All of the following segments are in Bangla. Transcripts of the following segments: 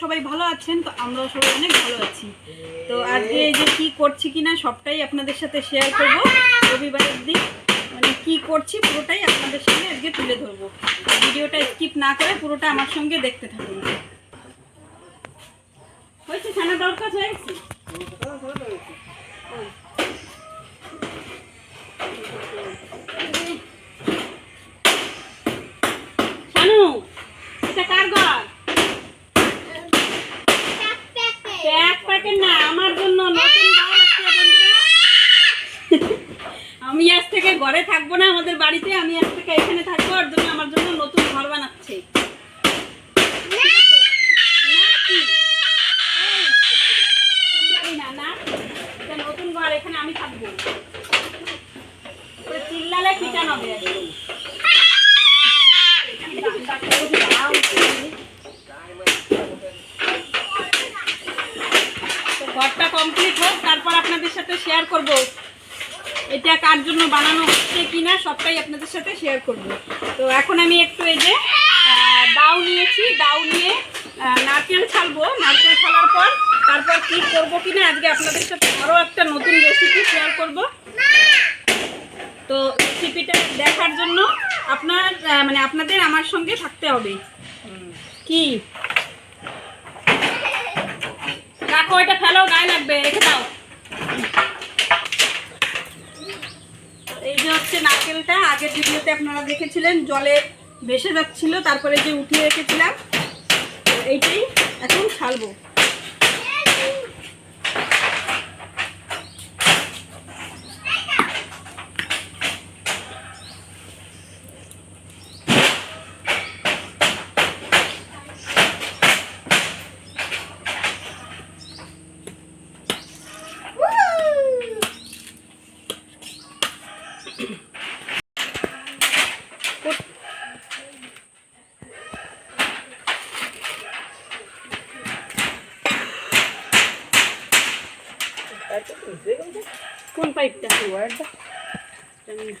সবাই ভালো আছেন, তো আমরাও সবাই অনেক ভালো আছি। তো আজকে এই যে কি করছি কিনা সবটাই আপনাদের সাথে শেয়ার করব। রবিবারের দিন মানে কি করছি পুরোটাই আপনাদের সঙ্গে আজকে তুলে ধরবো। ভিডিওটা স্কিপ না করে পুরোটা আমার সঙ্গে দেখতে থাকুন। হয়েছে ছানা দরকার হয়ে গেছে শানু এটা কার ঘর প্যাক প্যাকেট না আমার জন্য নতুন ঘর হচ্ছে বন্ধুরা আমি আজ থেকে ঘরে থাকব না আমাদের বাড়িতে আমি আজ থেকে এখানে থাকব ওর জন্য আমার জন্য নতুন ঘর বানাচ্ছে না কি? এই, না, না। এটা নতুন ঘর এখানে আমি থাকব ওটা চিল্লালে পিটানো হবে একদম। ঘরটা কমপ্লিট হোক, তারপর আপনাদের সাথে শেয়ার করব। এটা কার জন্য বানানো হচ্ছে কিনা, সবটাই আপনাদের সাথে শেয়ার করব। তো এখন আমি একটু এই যে দাও নিয়েছি, দাও নিয়ে নারকেল ছালবো। নারকেল ছালার পর তারপর কি করব কিনা, আজকে আপনাদের সাথে আরও একটা নতুন রেসিপি শেয়ার করব। তো রেসিপিটা দেখার জন্য আপনার মানে আপনাদের আমার সঙ্গে থাকতে হবে। কি? রাখো এটা ফেলো, গায়ে লাগবে, রেখে দাও। এই যে হচ্ছে নারকেলটা, আগের ভিডিওতে আপনারা দেখেছিলেন, জলে ভেসে যাচ্ছিল, তারপরে যে উঠিয়ে রেখেছিলাম এইটাই এখন ছালবো কোন পাইপটা জানি না।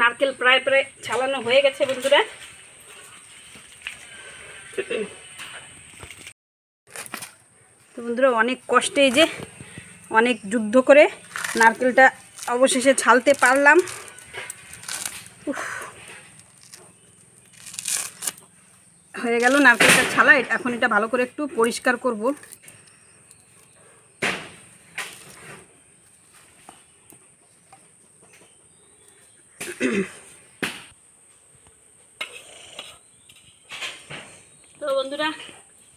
নারকেল প্রায় প্রায় ছালানো হয়ে গেছে বন্ধুরা। তো বন্ধুরা, অনেক কষ্টে যে অনেক যুদ্ধ করে নারকেলটা অবশেষে ছালতে পারলাম। হয়ে গেল নারকেলটা ছালা। এখন এটা ভালো করে একটু পরিষ্কার করব। তো বন্ধুরা,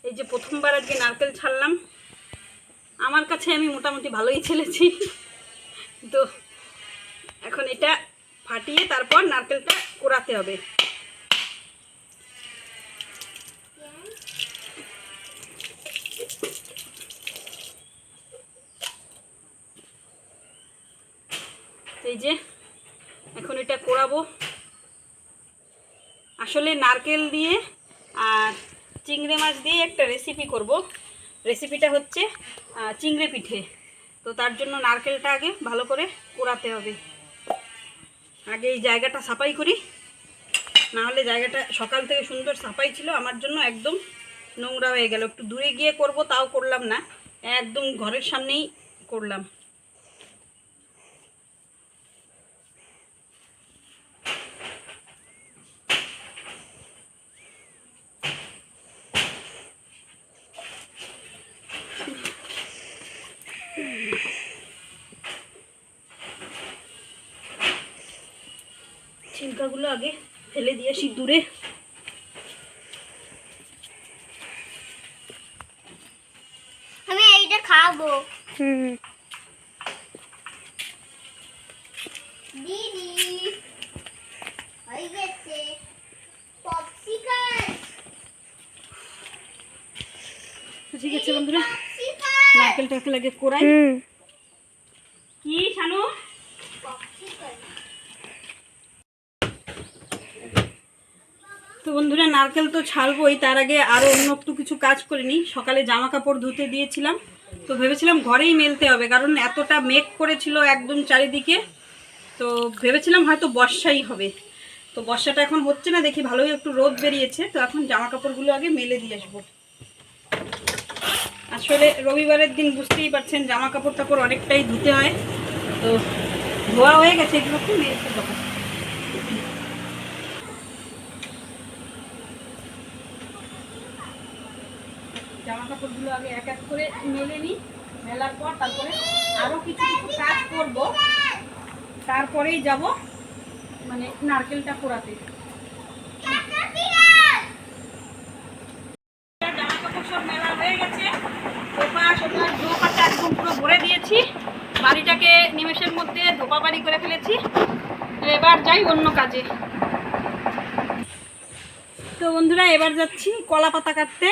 এই যে প্রথমবার আজকে নারকেল ছাড়লাম। আমার কাছে আমি মোটামুটি ভালোই ছেলেছি। তো এখন এটা ফাটিয়ে তারপর নারকেলটা কোরাতে হবে। এই যে, এখন এটা কোড়াবো আসলে নারকেল দিয়ে আর চিংড়ি মাছ দিয়ে একটা রেসিপি করব। রেসিপিটা হচ্ছে চিংড়ি পিঠে। তো তার জন্য নারকেলটা আগে ভালো করে কোড়াতে হবে। আগে এই জায়গাটা সাফাই করি। নাহলে জায়গাটা সকাল থেকে সুন্দর সাফাই ছিল, আমার জন্য একদম নোংরা হয়ে গেল। একটু দূরে গিয়ে করব, তাও করলাম না। একদম ঘরের সামনেই করলাম। ছিলকাগুলো আগে ফেলে দিয়ে আসি দূরে। আমি এইটা খাব। দিদি হয়ে গেছে। পপসিকল ঠিক আছে বন্ধুরা? নারকেল টারকেল আগে কোরাই কি শানু পপসিকল তো বন্ধুরা, নারকেল তো ছাড়বই, তার আগে আরও অন্য একটু কিছু কাজ করে নিই সকালে জামা কাপড় ধুতে দিয়েছিলাম। তো ভেবেছিলাম ঘরেই মেলতে হবে, কারণ এতটা মেঘ করেছিল একদম চারিদিকে। তো ভেবেছিলাম হয়তো বর্ষাই হবে। তো বর্ষাটা এখন হচ্ছে না, দেখি ভালোই একটু রোদ বেরিয়েছে। তো এখন জামা কাপড়গুলো আগে মেলে দিয়ে আসব। আসলে রবিবারের দিন বুঝতেই পারছেন জামা কাপড় টাপড় অনেকটাই ধুতে হয়। তো ধোয়া হয়ে গেছে এগুলো একটু মেলতে দেবো জামা কাপড়গুলো আগে এক এক করে মেলে নিই, মেলার পর তারপরে আরও কিছু কিছু কাজ করব। তারপরেই যাব মানে নারকেলটা পোড়াতে। জামা কাপড় সব মেলা হয়ে গেছে। ওপাশ ওপাশ, ধোপাটা একদম পুরো ভরে দিয়েছি। বাড়িটাকে নিমেষের মধ্যে ধোপা বাড়ি করে ফেলেছি। এবার যাই অন্য কাজে। তো বন্ধুরা, এবার যাচ্ছি কলা পাতা কাটতে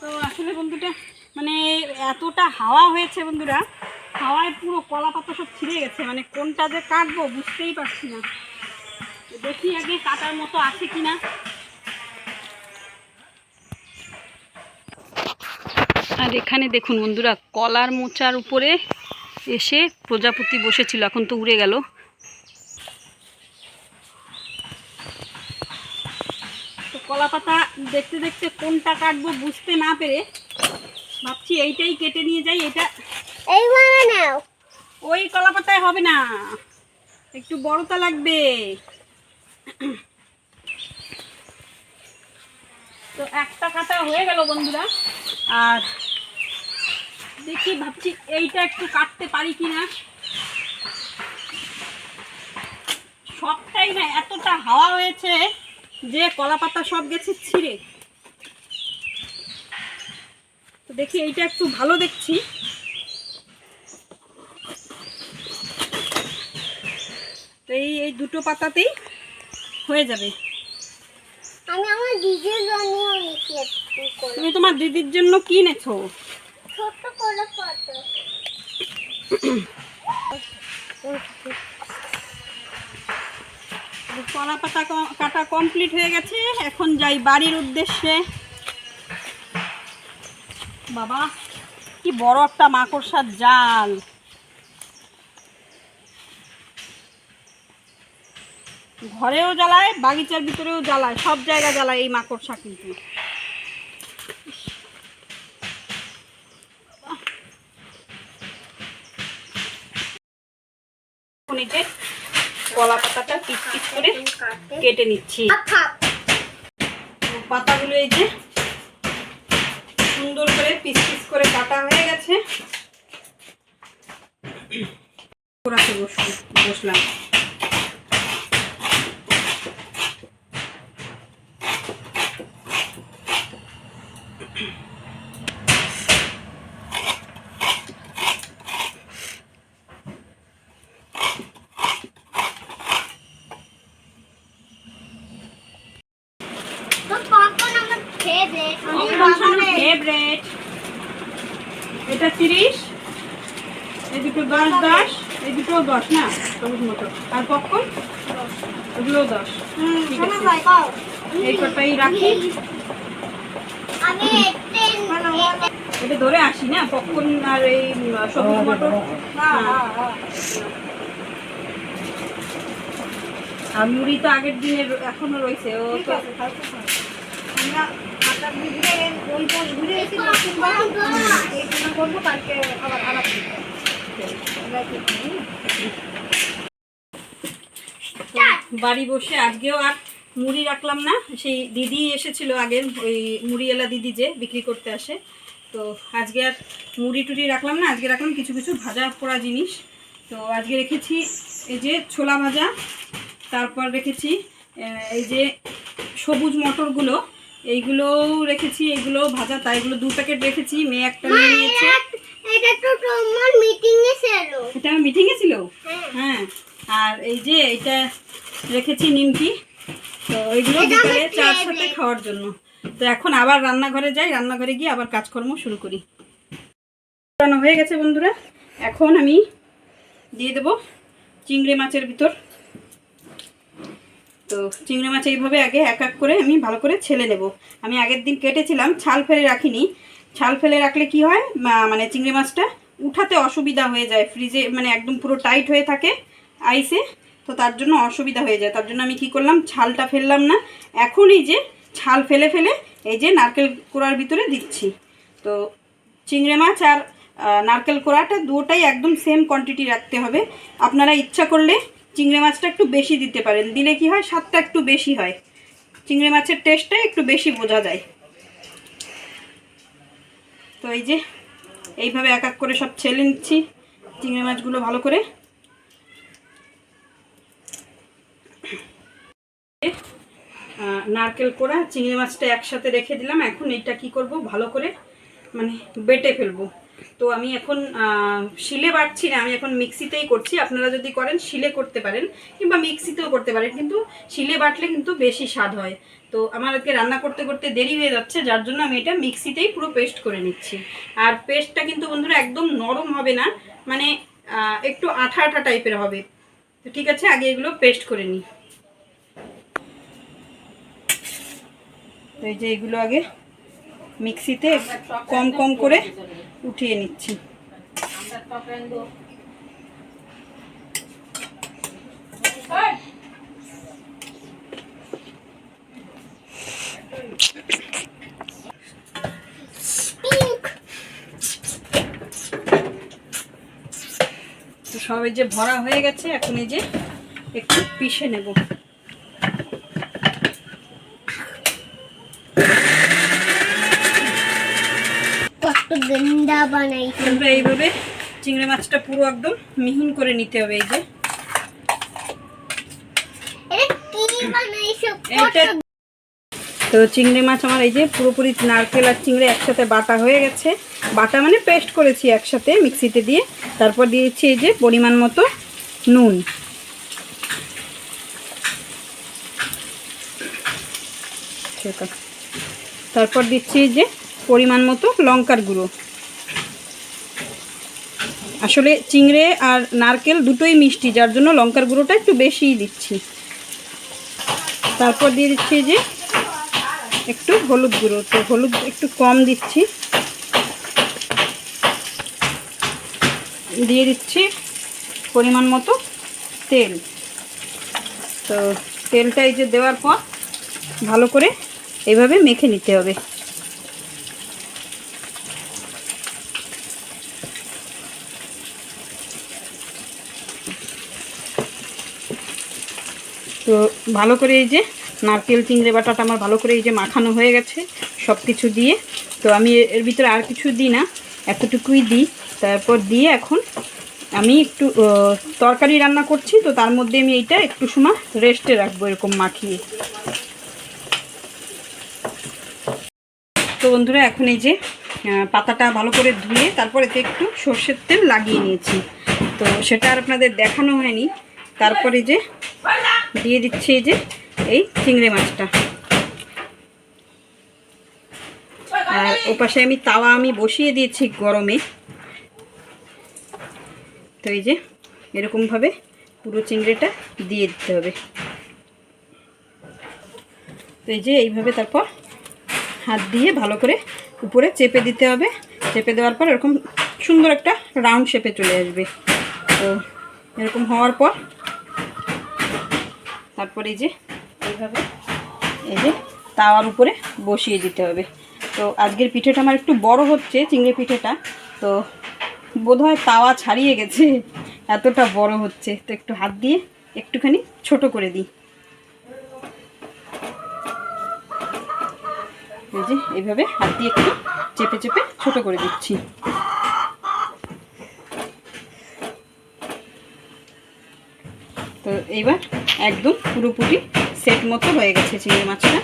তো আসলে বন্ধুটা মানে এতটা হাওয়া হয়েছে বন্ধুরা। হাওয়ায় পুরো কলা পাতা সব ছিঁড়ে গেছে। মানে কোনটা যে কাটবো বুঝতেই পারছি না। দেখি আগে কাটার মতো আছে কিনা। আর এখানে দেখুন বন্ধুরা, কলার মোচার উপরে এসে প্রজাপতি বসেছিল। এখন তো উড়ে গেল। কলা পাতা দেখতে দেখতে কোনটা কাটবো বুঝতে না পেরে ভাবছি এইটাই কেটে নিয়ে যাই এটা এই নাও। ওই কলা পাতায় হবে না। একটু বড়টা লাগবে। তো একটা কাটা হয়ে গেল বন্ধুরা। আর দেখি ভাবছি এইটা একটু কাটতে পারি কিনা। সবটাই না এতটা হাওয়া হয়েছে যে কলা পাতা সব গেছে ছিঁড়ে তো দেখি এইটা একটু ভালো দেখছি। তো এই এই দুটো পাতাতেই হয়ে যাবে। আমি আমার দিদির জন্য তুমি তোমার দিদির জন্য কি নেছো করে ফটো কলা পাতা কাটা কমপ্লিট হয়ে গেছে। এখন যাই বাড়ির উদ্দেশ্যে। বাবা কি বড় একটা মাকড়সার জাল। ঘরেও জ্বালায় বাগিচার ভিতরেও জ্বালায় সব জায়গা জ্বালায় এই মাকড়সা কিন্তু। কলা পাতাটা পিস পিস করে কেটে নিচ্ছি। পাতাগুলো এই যে সুন্দর করে পিস পিস করে কাটা হয়ে গেছে। বসলাম তো পপকর্ন আমার ফেভারিট ফেভারেট এটা তিরিশ এই দুটো দশ এই দুটো দশ না? সবুজ মতো। আর পপকর্ন? ওগুলো দশ। ঠিক আছে। এই কটাই রাখি। এটা ধরে আসি না? পপকর্ন আর এই সবুজ মটর? হ্যাঁ। আর মুড়ি তো আগের দিনের এখনও রয়েছে। ও তো আমরা ওই দশ ঘুরে এসে করব কালকে আবার আবার? বাড়ি বসে আজকেও আর মুড়ি রাখলাম না। সেই দিদি এসেছিল আগের ওই মুড়িওয়ালা দিদি যে বিক্রি করতে আসে। তো আজকে আর মুড়ি টুড়ি রাখলাম না আজকে রাখলাম কিছু কিছু ভাজা পোড়া জিনিস। তো আজকে রেখেছি এই যে ছোলা ভাজা তারপর রেখেছি এই যে সবুজ মটরগুলো। এইগুলোও রেখেছি এইগুলো ভাজা তাই এগুলো দু প্যাকেট রেখেছি মেয়ে একটা নিয়ে নিয়েছে। এটা তো তোমার মিটিং এ ছিল। এটা আমার মিটিংয়ে ছিল? হ্যাঁ। হ্যাঁ। আর এই যে এটা রেখেছি নিমকি। তো ওইগুলো আমার চার সাথে খাওয়ার জন্য। তো এখন আবার রান্নাঘরে যাই রান্নাঘরে গিয়ে আবার কাজকর্ম শুরু করি। রান্না হয়ে গেছে বন্ধুরা। এখন আমি দিয়ে দেব চিংড়ি মাছের ভিতর। তো চিংড়ি মাছ এইভাবে আগে এক এক করে আমি ভালো করে ছেলে নেব। আমি আগের দিন কেটেছিলাম ছাল ফেলে রাখিনি। ছাল ফেলে রাখলে কি হয়? মানে চিংড়ি মাছটা উঠাতে অসুবিধা হয়ে যায়, ফ্রিজে মানে একদম পুরো টাইট হয়ে থাকে আইসে, তো তার জন্য অসুবিধা হয়ে যায়। তার জন্য আমি কি করলাম, ছালটা ফেললাম না, এখন এই যে ছাল ফেলে ফেলে এই যে নারকেল কোড়ার ভিতরে দিচ্ছি। তো চিংড়ি মাছ আর নারকেল কোড়াটা দুটাই একদম সেম কোয়ান্টিটি রাখতে হবে। আপনারা ইচ্ছা করলে চিংড়ি মাছটা একটু বেশি দিতে পারেন। দিলে কি হয়, স্বাদটা একটু বেশি হয়। চিংড়ি মাছের টেস্টটা একটু বেশি বোঝা যায়। তো এই যে, এইভাবে এক এক করে সব ছেলে নিচ্ছি, চিংড়ি মাছগুলো ভালো করে। নারকেল কোড়া, চিংড়ি মাছটা একসাথে রেখে দিলাম। এখন এইটা কি করব? ভালো করে মানে বেটে ফেলব। তো আমি এখন শিলে বাটছি না, আমি এখন মিক্সিতেই করছি। আপনারা যদি করেন, শিলে করতে পারেন, কিংবা মিক্সিতেও করতে পারেন, কিন্তু শিলে বাটলে কিন্তু বেশি স্বাদ হয়। তো আমার আজকে রান্না করতে করতে দেরি হয়ে যাচ্ছে, যার জন্য আমি এটা মিক্সিতেই পুরো পেস্ট করে নিচ্ছি। আর পেস্টটা কিন্তু বন্ধুরা একদম নরম হবে না মানে একটু আঠা আঠা টাইপের হবে। তো ঠিক আছে, আগে এগুলো পেস্ট করে নিই। তো এই যে এগুলো আগে মিক্সিতে কম কম করে উঠিয়ে নিচ্ছি। সব যে ভরা হয়ে গেছে এখন এই যে একটু পিষে নেব। গন্দা এইভাবে চিংড়ি মাছটা পুরো একদম মিহিন করে নিতে হবে এই যে। তো চিংড়ি মাছ আমার এই যে পুরোপুরি নারকেল আর চিংড়ি একসাথে বাটা হয়ে গেছে। বাটা মানে পেস্ট করেছি একসাথে মিক্সিতে দিয়ে। তারপর দিয়েছি এই যে পরিমাণ মতো নুন। তারপর দিচ্ছি এই যে পরিমাণ মতো লঙ্কার গুঁড়ো। আসলে চিংড়ে আর নারকেল দুটোই মিষ্টি, যার জন্য লঙ্কার গুঁড়োটা একটু বেশিই দিচ্ছি। তারপর দিয়ে দিচ্ছি যে একটু হলুদ গুঁড়ো, তো হলুদ একটু কম দিচ্ছি। দিয়ে দিচ্ছি পরিমাণ মতো তেল। তো তেলটা এই যে দেওয়ার পর ভালো করে এইভাবে মেখে নিতে হবে। তো ভালো করে এই যে নারকেল, চিংড়ে বাটাটা আমার ভালো করে এই যে মাখানো হয়ে গেছে সব কিছু দিয়ে। তো আমি এর- ভিতরে আর কিছু দিই না, এতটুকুই দিই। তারপর দিয়ে এখন আমি একটু তরকারি রান্না করছি, তো তার মধ্যে আমি এইটা একটু সময় রেস্টে রাখব এরকম মাখিয়ে। তো বন্ধুরা, এখন এই যে পাতাটা ভালো করে ধুয়ে তারপর এতে একটু সর্ষের তেল লাগিয়ে নিয়েছি। তো সেটা আর আপনাদের দেখানো হয়নি। তারপরে যে দিয়ে দিচ্ছি এই যে, এই চিংড়ি মাছটা। আর ওপাশে আমি তাওয়া আমি বসিয়ে দিয়েছি গরমে। তো এই যে, এরকমভাবে পুরো চিংড়িটা দিয়ে দিতে হবে। তো এই যে, এইভাবে তারপর হাত দিয়ে ভালো করে উপরে চেপে দিতে হবে। চেপে দেওয়ার পর এরকম সুন্দর একটা রাউন্ড শেপে চলে আসবে। তো এরকম হওয়ার পর তারপর এই যে, এইভাবে এই যে তাওয়ার উপরে বসিয়ে দিতে হবে। তো আজকের পিঠেটা আমার একটু বড় হচ্ছে, চিংড়ি পিঠেটা। তো বোধহয় তাওয়া ছাড়িয়ে গেছে, এতটা বড় হচ্ছে। তো একটু হাত দিয়ে একটুখানি ছোট করে দিই। এই যে, এইভাবে হাত দিয়ে একটু চেপে চেপে ছোট করে দিচ্ছি। তো এইবার একদম পুরোপুরি সেট মতো হয়ে গেছে চিংড়ি মাছটা।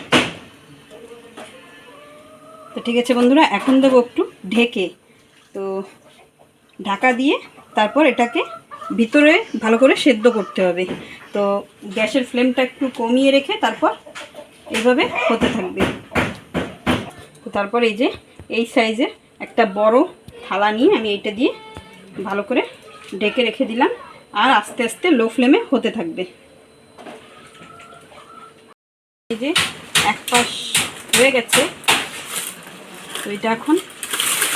তো ঠিক আছে বন্ধুরা, এখন দেবো একটু ঢেকে। তো ঢাকা দিয়ে তারপর এটাকে ভিতরে ভালো করে সেদ্ধ করতে হবে। তো গ্যাসের ফ্লেমটা একটু কমিয়ে রেখে তারপর এইভাবে হতে থাকবে। তো তারপর এই যে, এই সাইজের একটা বড় থালা নিয়ে আমি এইটা দিয়ে ভালো করে ঢেকে রেখে দিলাম। আর আস্তে আস্তে লো ফ্লেমে হতে থাকবে। এই যে এক পাশ হয়ে গেছে, তো এটা এখন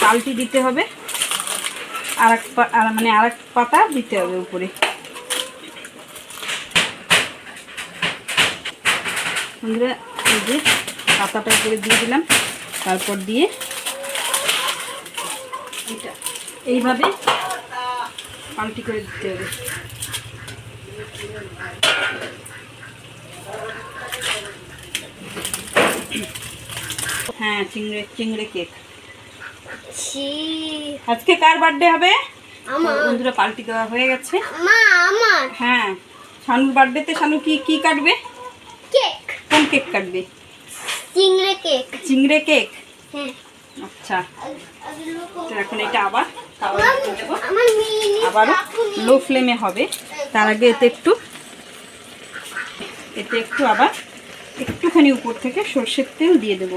পাল্টি দিতে হবে। আর এক মানে আর এক পাতা দিতে হবে উপরে। বন্ধুরা, এই যে পাতাটা উপরে দিয়ে দিলাম। তারপর দিয়ে এইভাবে পাল্টি করে দিতে হবে। হ্যাঁ চিংড়ে চিংড়ে কেক। আজকে কার বার্থডে হবে? বন্ধুরা পাল্টি দেওয়া হয়ে গেছে। হ্যাঁ শানুর বার্থডেতে শানু কি কি কাটবে? কেক। কোন কেক কাটবে? চিংড়ে কেক। চিংড়ে কেক? হ্যাঁ। আচ্ছা। তো এখন এটা আবার আবারও লো ফ্লেমে হবে। তার আগে এতে একটু এতে একটু আবার একটুখানি উপর থেকে সর্ষের তেল দিয়ে দেব।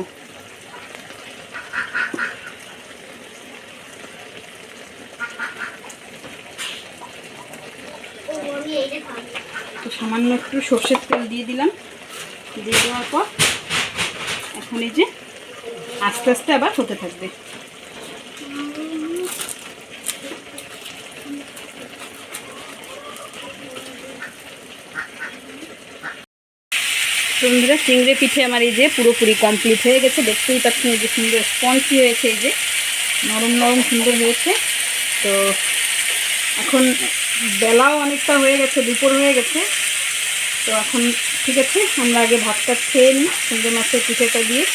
তো সামান্য একটু সর্ষের তেল দিয়ে দিলাম। দিয়ে দেওয়ার পর এখন এই যে আস্তে আস্তে আবার হতে থাকবে। বন্ধুরা চিংড়ে পিঠে আমার এই যে পুরোপুরি কমপ্লিট হয়ে গেছে। দেখতেই পাচ্ছেন এই যে সুন্দর স্পঞ্জি হয়েছে এই যে। নরম নরম সুন্দর হয়েছে। তো এখন বেলাও অনেকটা হয়ে গেছে, দুপুর হয়ে গেছে। তো এখন ঠিক আছে, আমরা আগে ভাতটা খেয়ে নিই সুন্দর মাছের পিঠেটা দিয়ে।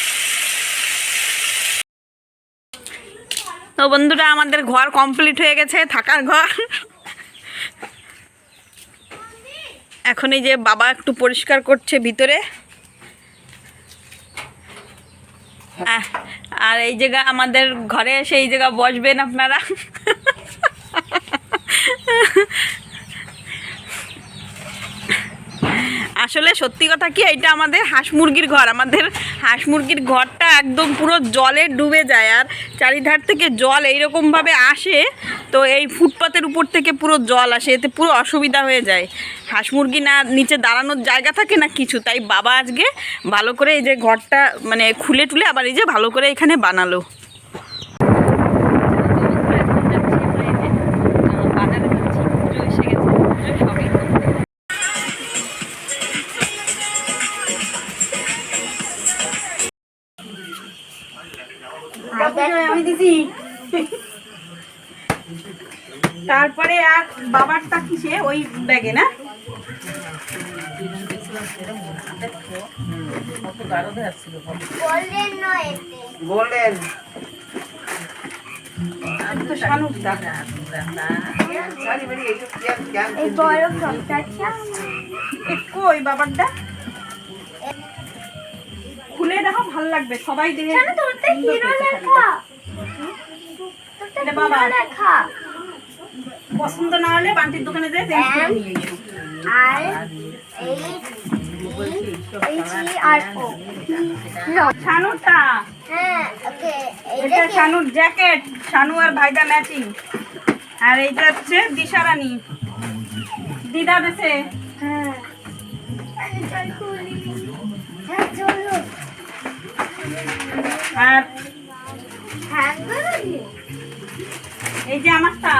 তো বন্ধুরা, আমাদের ঘর কমপ্লিট হয়ে গেছে, থাকার ঘর। এখন এই যে বাবা একটু পরিষ্কার করছে ভিতরে। আর এই জায়গা আমাদের ঘরে এসে এই জায়গা বসবেন আপনারা। আসলে সত্যি কথা কি এটা আমাদের হাঁস মুরগির ঘর। আমাদের হাঁস মুরগির ঘরটা একদম পুরো জলে ডুবে যায়, আর চারিধার থেকে জল এইরকমভাবে আসে তো এই ফুটপাতের উপর থেকে পুরো জল আসে, এতে পুরো অসুবিধা হয়ে যায়। হাঁস মুরগি না নিচে দাঁড়ানোর জায়গা থাকে না কিছু, তাই বাবা আজকে ভালো করে এই যে ঘরটা মানে খুলে টুলে আবার এই যে ভালো করে এখানে বানালো। বাবারটা কিসে? ওই ব্যাগে না? গোল্ডেন তো। কই বাবারটা? খুলে দেখো ভালো লাগবে। সবাই দেখে হিরো লেখা। বাবা। লেখা পছন্দ না হলে বান্টির দোকানে যেয়ে চেঞ্জ করে নিয়ে এসো। আর হ্যাঁ এটা শানুর জ্যাকেট। শানু আর ভাইদা ম্যাচিং। আর এইটা হচ্ছে দিশারানি। দিদা দেশে। হ্যাঁ। আরে হ্যাঁ আর এই যে আমারটা।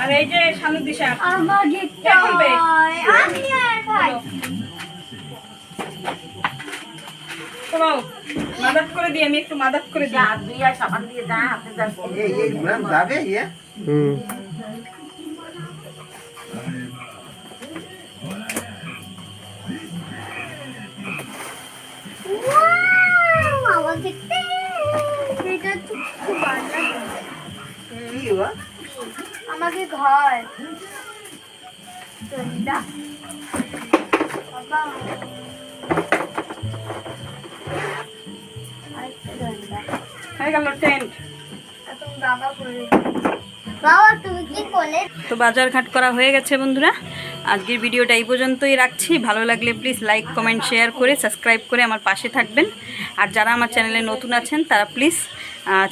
আর এই যে শানু দিশা। আমাকে? আমি আর ভাই। চলো মাদাত করে দিই আমি একটু মাদাত করে দিই। এই এই ম্যাম যাবে ইয়ে? ওয়াও করে বাবা। তুমি কি করলে? তো বাজার ঘাট করা হয়ে গেছে বন্ধুরা। আজকের ভিডিওটা এই পর্যন্তই রাখছি। ভালো লাগলে প্লিজ লাইক কমেন্ট শেয়ার করে সাবস্ক্রাইব করে আমার পাশে থাকবেন। আর যারা আমার চ্যানেলে নতুন আছেন তারা প্লিজ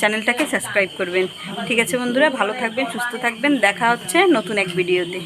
চ্যানেলটাকে সাবস্ক্রাইব করবেন। ঠিক আছে বন্ধুরা, ভালো থাকবেন, সুস্থ থাকবেন। দেখা হচ্ছে নতুন এক ভিডিওতে।